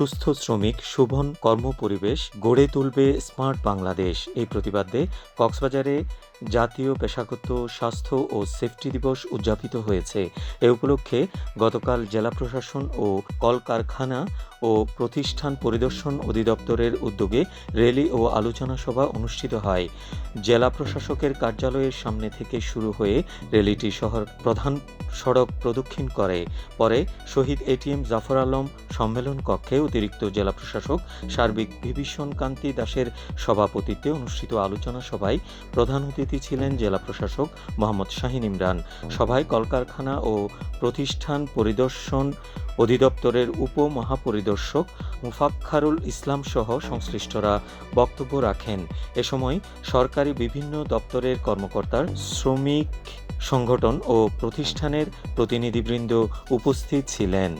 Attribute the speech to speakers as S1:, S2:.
S1: সুস্থ শ্রমিক, শোভন কর্মপরিবেশ, গড়ে তুলবে স্মার্ট বাংলাদেশ। এই প্রতিবাদে কক্সবাজারে জাতীয় পেশাগত স্বাস্থ্য ও সেফটি দিবস উদযাপিত হয়েছে। এ উপলক্ষে গতকাল জেলা প্রশাসন ও কলকারখানা ও প্রতিষ্ঠান পরিদর্শন অধিদপ্তরের উদ্যোগে র্যালি ও আলোচনা সভা অনুষ্ঠিত হয়। জেলা প্রশাসকের কার্যালয়ের সামনে থেকে শুরু হয়ে র্যালিটি শহর প্রধান সড়ক প্রদক্ষিণ করে। পরে শহীদ এটিএম জাফর আলম সম্মেলন কক্ষে অতিরিক্ত জেলা প্রশাসক সার্বিক বিভীষণ কান্তি দাসের সভাপতিত্বে অনুষ্ঠিত আলোচনা সভায় প্রধান অতিথি ছিলেন জেলা প্রশাসক মোহাম্মদ শাহিন ইমরান। সভায় কলকারখানা ও প্রতিষ্ঠান পরিদর্শন অধিদপ্তরের উপমহাপরিদর্শক মুফাক্খারুল ইসলাম সহ সংশ্লিষ্টরা বক্তব্য রাখেন। এ সময় সরকারি বিভিন্ন দপ্তরের কর্মকর্তার শ্রমিক সংগঠন ও প্রতিষ্ঠানের প্রতিনিধিবৃন্দ উপস্থিত ছিলেন।